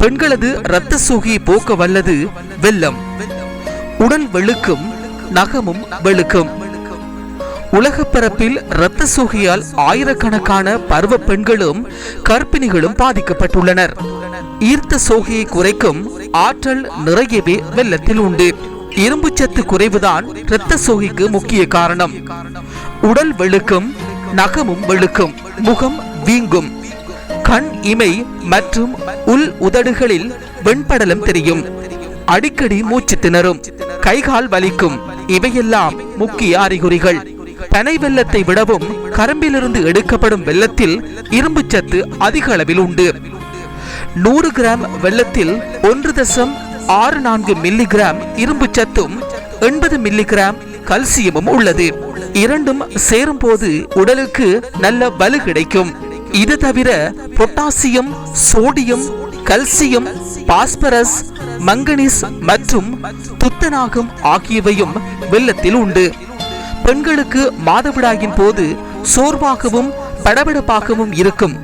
பெண்களது இரத்த சூகி போக்க வல்லது வெள்ளம். உடல் வெளுக்கும் நகமும் வெளுக்கும். உலகப் பரப்பில் இரத்த சோகையால் ஆயிரக்கணக்கான பருவ பெண்களும் கர்ப்பிணிகளும் பாதிக்கப்பட்டுள்ளனர். ஈர்த்த சோகையை குறைக்கும் ஆற்றல் நிறையவே வெள்ளத்தில் உண்டு. இரும்புச்சத்து குறைவுதான் இரத்த சோகைக்கு முக்கிய காரணம். உடல் வெளுக்கும் நகமும் வெளுக்கும் முகம் வீங்கும். கண் இமை மற்றும் உள் உதடுகளில் வெண்படலம் தெரியும். அடிக்கடி மூச்சு திணறும். கைகால் வலிக்கும். இவையெல்லாம் முக்கிய அறிகுறிகள். பனை வெள்ளத்தை விடவும் கரும்பிலிருந்து எடுக்கப்படும் வெள்ளத்தில் இரும்புச்சத்து அதிக அளவில் உண்டு. நூறு கிராம் வெள்ளத்தில் ஒன்று தசம் ஆறு நான்கு மில்லி கிராம் இரும்பு சத்தும் எண்பது மில்லி கிராம் கல்சியமும் உள்ளது. இரண்டும் சேரும் போது உடலுக்கு நல்ல வலு கிடைக்கும். இது தவிர potassium sodium calcium phosphorus manganese மற்றும் துத்தநாகம் ஆகியவையும் வெள்ளத்தில் உண்டு. பெண்களுக்கு மாதவிடாயின் போது சோர்வாகவும் படபடப்பாகவும் இருக்கும்.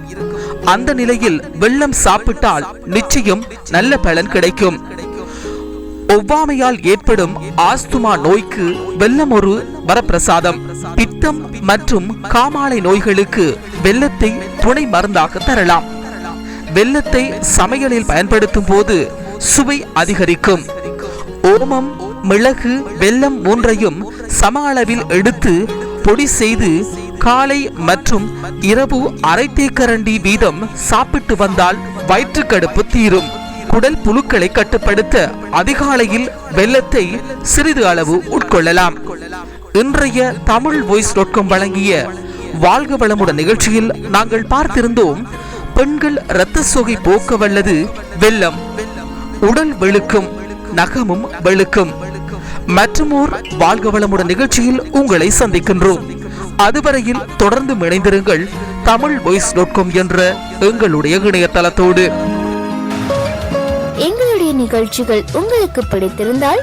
அந்த நிலையில் வெள்ளம் சாப்பிட்டால் நிச்சயம் நல்ல பலன் கிடைக்கும். ஒவ்வாமையால் ஏற்படும் ஆஸ்துமா நோய்க்கு வெள்ளம் ஒரு வரப்பிரசாதம் பித்தம் மற்றும் காமாலை நோய்களுக்கு வெள்ளத்தை துணை மருந்தாக தரலாம். வெள்ளத்தை சமையலில் பயன்படுத்தும் போது சுவை அதிகரிக்கும். ஓமம் மிளகு வெல்லம் மூன்றையும் சம அளவில் எடுத்து பொடி செய்து காலை மற்றும் இரவு அரை தேக்கரண்டி வீதம் சாப்பிட்டு வந்தால் வயிற்றுக்கடுப்பு தீரும். குடல் புழுக்களை கட்டுப்படுத்த அதிகாலையில் வெள்ளத்தை சிறிது அளவு உட்கொள்ளலாம். இன்றைய தமிழ் வாய்ஸ் டாட் வழங்கிய வாழ்க வளமுடன் நிகழ்ச்சியில் நாங்கள் பார்த்திருந்தோம் பெண்கள் இரத்த சோகை போக்க வல்லது வெள்ளம் உடல் வெளுக்கும் நகமும் வெளுக்கும். மற்றுமோர் வாழ்க வளமுடன் நிகழ்ச்சியில் உங்களை சந்திக்கின்றோம். அதுவரையில் தொடர்ந்து இணைந்திருங்கள் தமிழ் வாய்ஸ் டாட் காம் என்ற எங்களுடைய இணையதளத்தோடு. எங்களுடைய நிகழ்ச்சிகள் உங்களுக்கு பிடித்திருந்தால்